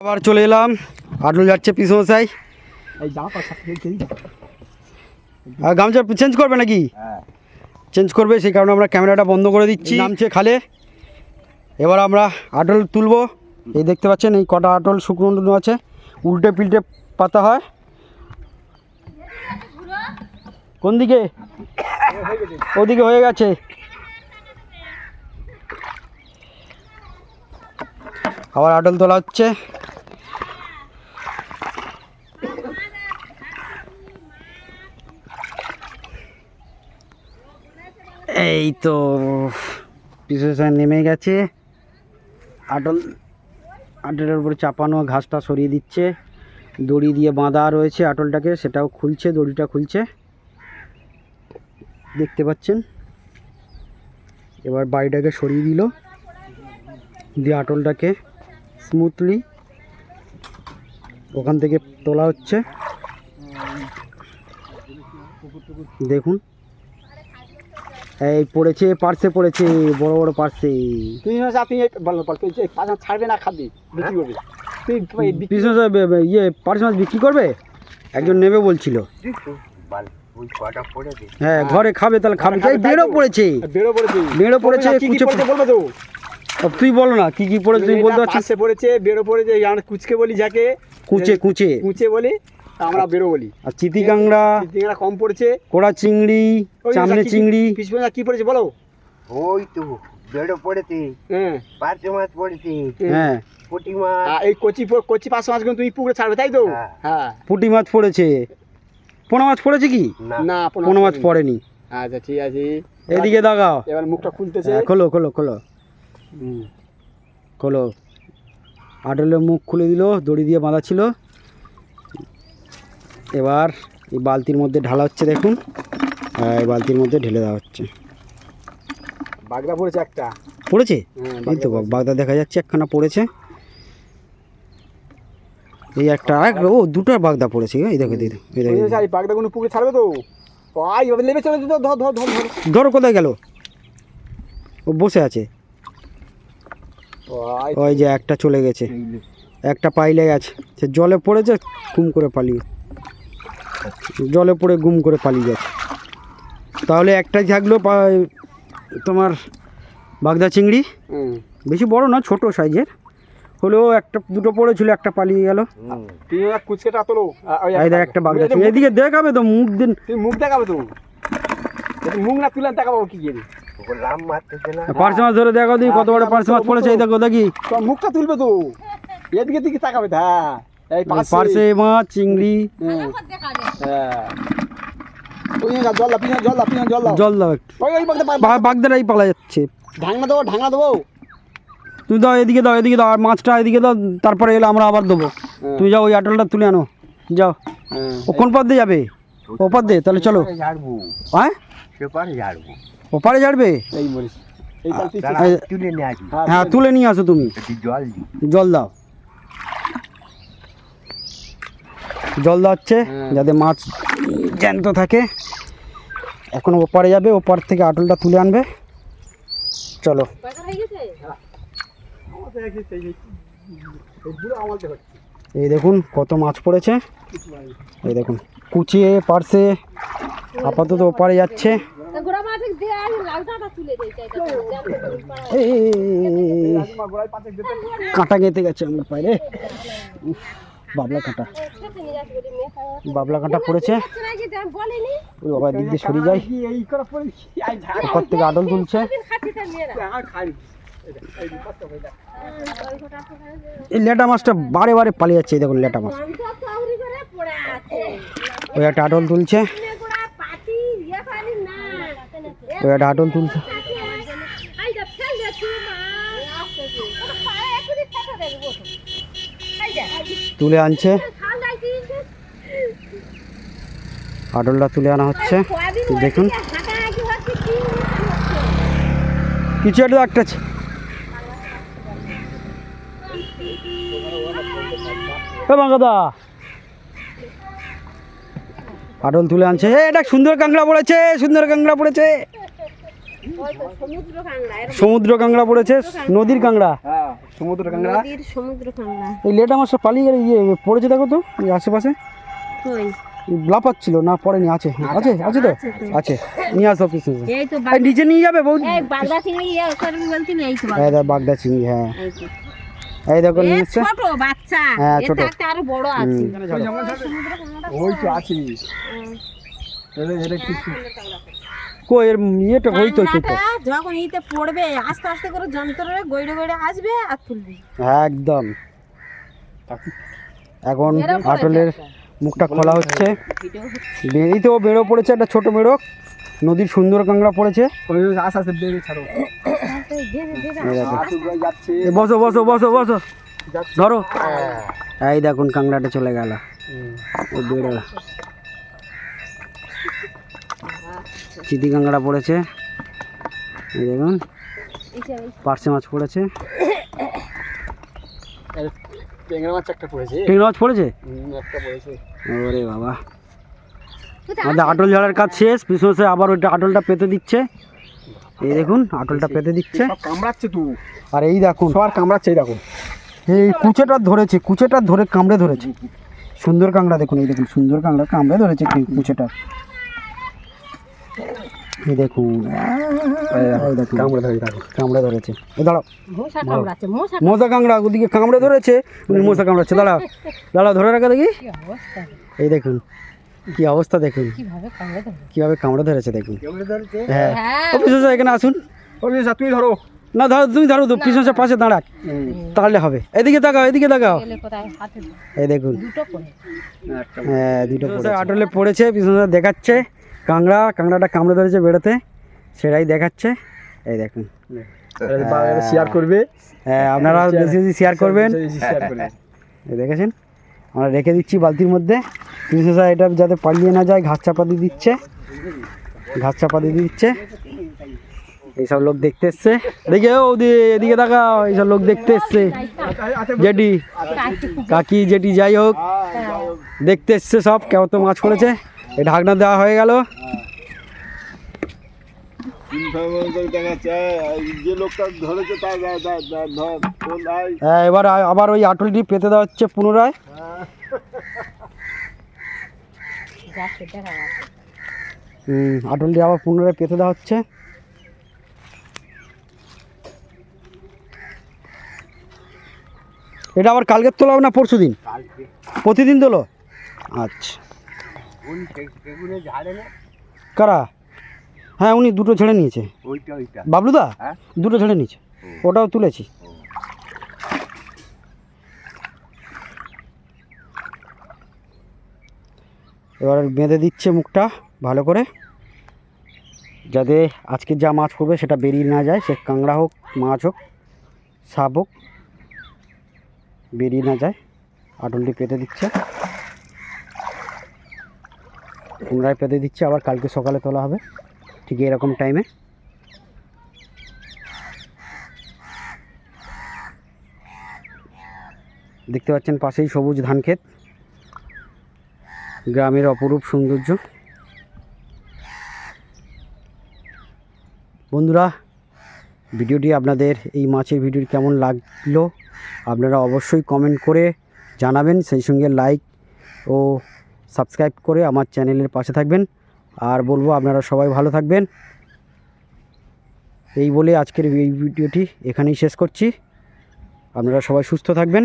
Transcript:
আবার চলে এলাম। আটল যাচ্ছে পিসমশাই। আর গামছা চেঞ্জ করবে নাকি? হ্যাঁ। চেঞ্জ করবে সেই কারণে আমরা ক্যামেরাটা বন্ধ করে দিচ্ছি। নামছে খালে। এবার আমরা আটল তুলবো। এই দেখতে পাচ্ছেন এই কটা আটল শুকনো আছে উল্টে পিল্টে পাতা হয়। কোন দিকে? ওদিকে হয়ে গেছে। আবার আটল তোলা হচ্ছে। এই তো পিছনে নেমে গেছে। আটল, আটলের উপরে চাপানো ঘাসটা সরিয়ে দিচ্ছে। দড়ি দিয়ে বাঁধা রয়েছে আটলটাকে, সেটাও খুলছে, দড়িটা খুলছে। দেখতে পাচ্ছেন? এবার বাড়িটাকে সরিয়ে দিল। দিয়ে আটলটাকে স্মুথলি ওখান থেকে তোলা হচ্ছে। দেখুন। এই পড়েছে পার্সে পড়েছে বড় বড় পার্সে। তুই না বলো বল তুই পাঁচ ছাড়বে না খাবি বিক্রি করবি। তুই এ, ইয়ে পার্সে মাছ বিক্রি করবে? একজন নেবে বলছিল। হ্যাঁ ঘরে খাবে তাহলে খাবে। এই বেড়ো পড়েছে। বেরো পড়েছে। বেড়ো পড়েছে, বলবে তো। তুই বলো না কি কি পড়েছে তুই বলতে পারছিস? পড়েছে বেরো পড়েছে কুচকে বলি যাকে। কুচে কুচে। কুচে বলি। আমরা বেরো বলি আর চিতি কাংড়া চিংড়া কম পড়েছে। কোড়া চিংড়ি কি- চিংড়ি। পিছনে কি পড়েছে বলো। ওই তো বেড়ো পড়েছে। হ্যাঁ। পাঁচ মাছ পড়েছে। হ্যাঁ। পুঁটি মাছ। এই কচি কচি পাঁচ মাছগুলো তুমি পুকুরে ছাড়বে তাই তো? হ্যাঁ। হ্যাঁ। পুঁটি মাছ পড়েছে। পোনা মাছ পড়েছে কি? না। না পোনা মাছ পড়েনি। আচ্ছা ঠিক আছে। এদিকে দাগাও। এবার মুখটা খুলতেছে। হ্যাঁ, খোলো খোলো খোলো। খোলো। আটলের মুখ খুলে দিল দড়ি দিয়ে বাঁধা ছিল এবার এই বালতির মধ্যে ঢালা হচ্ছে দেখুন। হ্যাঁ এই বালতির মধ্যে ঢেলে দেওয়া হচ্ছে। বাগদা পড়েছে একটা। পড়েছে? হ্যাঁ, এই তো বাগদা দেখা যাচ্ছে একখানা পড়েছে। এই একটা এক ও দুটো বাগদা পড়েছে এই দেখো দেখো এই দেখো। এই বাগদাগুলো পুকুরে ছাড়বে তো? আই এবার লেবে চলে যেত ধর ধর ধর ধর। কোথায় গেল? ও বসে আছে। ওই যে একটা চলে গেছে। একটা পাইলে গেছে। সে জলে পড়েছে গুম করে পালিয়ে। জলে পড়ে গুম করে পালিয়ে গেছে তাহলে একটাই থাকল তোমার বাগদা চিংড়ি। বেশি বড় না ছোট সাইজের। হলেও একটা দুটো পড়েছিল একটা পালিয়ে গেল। দেখ একটা বাগদা চিংড়ি। এদিকে দেখাবে তো মুখ দিন। মুখ দেখাবে তো। মুখ না তুলে দেখাবো কি গিয়ে। পার্সে মাছ ধরে দেখো দিই কত বড় পার্সে মাছ পড়েছে এই দেখো দেখি। তো মুখটা তুলবে তো। এদিকে দিকে তাকাবে তো, হ্যাঁ এই পার্সে মাছ চিংড়ি। হ্যাঁ। জল দাও জল দাও জল দাও। জল দাও একটু। ওই ওই বাগদারাই পালা যাচ্ছে। ঢাকনা দেবো ঢাকনা দেবো। তুমি দাও এদিকে দাও এদিকে দাও আর মাছটা এদিকে দাও তারপরে এলে আমরা আবার দেবো। হ্যাঁ। তুমি যাও ওই আটলটা তুলে আনো। যাও। হ্যাঁ। ও কোন পথ দিয়ে যাবে? ওপার দিয়ে তাহলে চলো। হ্যাঁ? ওপারে যাবে এই মরিস এই কাল তুই দাঁড়া, এই- তুলে নিয়ে আসবি। হ্যাঁ তুলে নিয়ে আসো তুমি। জল দাও। জল দেওয়া হচ্ছে হ্যাঁ। যাতে মাছ জ্যান্ত থাকে এখন ওপারে যাবে ওপার থেকে আটলটা তুলে আনবে চলো এই দেখুন কত মাছ পড়েছে এই দেখুন কুচিয়ে পার্সে আপাতত ওপারে যাচ্ছে কাঁটা গেঁথে গেছে আমার পায়ে বাবলা কাঁটা বাবলা কাঁটা পড়েছে ওই বাবা দিক দিয়ে সরে যায়। ওপর থেকে আটল তুলছে। এই লেটা মাছটা বারে বারে পালিয়ে যাচ্ছে এই দেখুন লেটা মাছ। ওই একটা আটল তুলছে। ইয়ে ওই একটা আটল তুলছে আই দা ফেল দে তুই মা ওটা পায়ে একুদি টাকা দেবে বসো আই দা তুলে আনছে। আটলটা তুলে আনা হচ্ছে। দেখুন। কিছু একটা একটা বাঙ্গাদা আটল তুলে আনছে। এটা সুন্দর কাঁকড়া পড়েছে, সুন্দর কাঁকড়া পড়েছে। সমুদ্র কাংড়া কাঁকড়া পড়েছে নদীর কাঁকড়া। হ্যাঁ সমুদ্র কাংড়া সমুদ্র কাংড়া এই লেটা মাছটা পালিয়ে গেলে ইয়ে পড়েছে দেখো তো এই আশেপাশে? কই? লাফাচ্ছিল না পড়েনি আছে। আছে আছে তো? আছে নিয়ে আসো পিছনে এই তো এই নিচে নিয়ে যাবে বৌদি? এই বাগদা চিংড়ি ইয়ে হ্যাঁ। এই দেখো নিয়ে এসছে ছোট বাচ্চা হ্যাঁ, ছোট। আরও বড় আছে। ওই ওই তো আছি কো এর ইয়েটা ওই তো। যখন ইতে পড়বে আস্তে আস্তে করে যন্ত্রে গইড়ে গইড়ে আসবে আর তুলবি। একদম। এখন আটলের একটা। মুখটা খোলা হচ্ছে। ভিডিও হচ্ছে। ও বেরো পড়েছে একটা ছোট বেরো। নদীর সুন্দর কাঁকড়া পড়েছে। আস্তে আস্তে বেরিয়ে ছাড়ো। বসো বসো বসো বসো। ধরো। এই দেখুন কাঁকড়াটা চলে গেল। ও বেরো। চিতি কাঁকড়া পড়েছে। এই দেখুন পার্সে মাছ পড়েছে। ট্যাংরা মাছ একটা পড়েছে। টেংরা মাছ পড়েছে? একটা পড়েছে। ওরে বাবা? আমাদের আটল ঝাড়ার কাজ শেষ পিছনে আবার ওইটা আটলটা পেতে দিচ্ছে। এই দেখুন আটলটা পেতে দিচ্ছে। কামড়াচ্ছে তুই আর এই দেখুন সবার কামড়াচ্ছে এই দেখো এই কুচেটা ধরেছে কুচেটা ধরে কামড়ে ধরেছে। সুন্দর কাঁকড়া দেখুন এই দেখুন সুন্দর কাঁকড়া কামড়ে ধরেছে কুচেটা। দেখুন। কামড়ে ধরে ধরেছে। দাঁড়াও। মশা ওদিকে কামড়ে ধরেছে। উনি মশা কামড়াচ্ছে দাঁড়াও। দাঁড়াও ধরে রাখা দেখি। এই দেখুন কি অবস্থা দেখুন। কীভাবে কামড়ে ধরে কীভাবে কামড়ে ধরেছে দেখুন। হ্যাঁ। হ্যাঁ। এখানে আসুন। ওই তুমি ধরো। না ধরো তুমি ধরো তো পিছনে পাশে দাঁড়াক। তাহলে হবে। এদিকে তাকাও এদিকে তাকাও। গেলে কোথায়? হাতে এই দেখুন। হ্যাঁ দুটো আটলে পড়েছে পিছনে দেখাচ্ছে। কাঁকড়া কাঁকড়াটা কামড়ে ধরেছে বেড়াতে সেটাই দেখাচ্ছে। এই দেখুন। শেয়ার করবে। হ্যাঁ আপনারা বেশি বেশি শেয়ার করবেন। এই দেখেছেন? আমরা রেখে দিচ্ছি বালতির মধ্যে। বিশেষ এটা যাতে পালিয়ে না যায় ঘাস চাপা দিয়ে দিচ্ছে। ঘাস চাপা দিয়ে দিচ্ছে। এইসব লোক দেখতে এসছে। দেখে ও এদিকে তাকাও এইসব লোক দেখতে এসছে। জেটি কাকি জেটি যাই হোক। দেখতে এসছে সব কেউ তো মাছ পড়েছে। এই ঢাকনা দেওয়া হয়ে গেল। হ্যাঁ, এবার আবার ওই আটলটি পেতে দেওয়া হচ্ছে পুনরায়। হুম, আটলটি আবার পুনরায় পেতে দেওয়া হচ্ছে। এটা আবার কালকের তোলা হবে না পরশু দিন প্রতিদিন তোলো? আচ্ছা। কারা? হ্যাঁ উনি দুটো ছেড়ে নিয়েছে। বাবলুদা? হ্যাঁ। দুটো ছেড়ে নিয়েছে। ওটাও তুলেছি। এবার বেঁধে দিচ্ছে মুখটা ভালো করে যাতে আজকে যা মাছ পড়বে সেটা বেরিয়ে না যায়। সে কাঁকড়া হোক মাছ হোক সাপ হোক বেরিয়ে না যায়। আটলটি পেতে দিচ্ছে। পুনরায় পেতে দিচ্ছে, আবার কালকে সকালে তোলা হবে, ঠিক এরকম টাইমে দেখতে পাচ্ছেন পাশেই সবুজ ধান ক্ষেত, গ্রামের অপরূপ সৌন্দর্য। বন্ধুরা, ভিডিওটি আপনাদের এই মাছের ভিডিওটি কেমন লাগল, আপনারা অবশ্যই কমেন্ট করে জানাবেন, সেই সঙ্গে লাইক ও সাবস্ক্রাইব করে আমার চ্যানেলের পাশে থাকবেন। আর বলব আপনারা সবাই ভালো থাকবেন। এই বলে আজকের এই ভিডিওটি এখানেই শেষ করছি। আপনারা সবাই সুস্থ থাকবেন।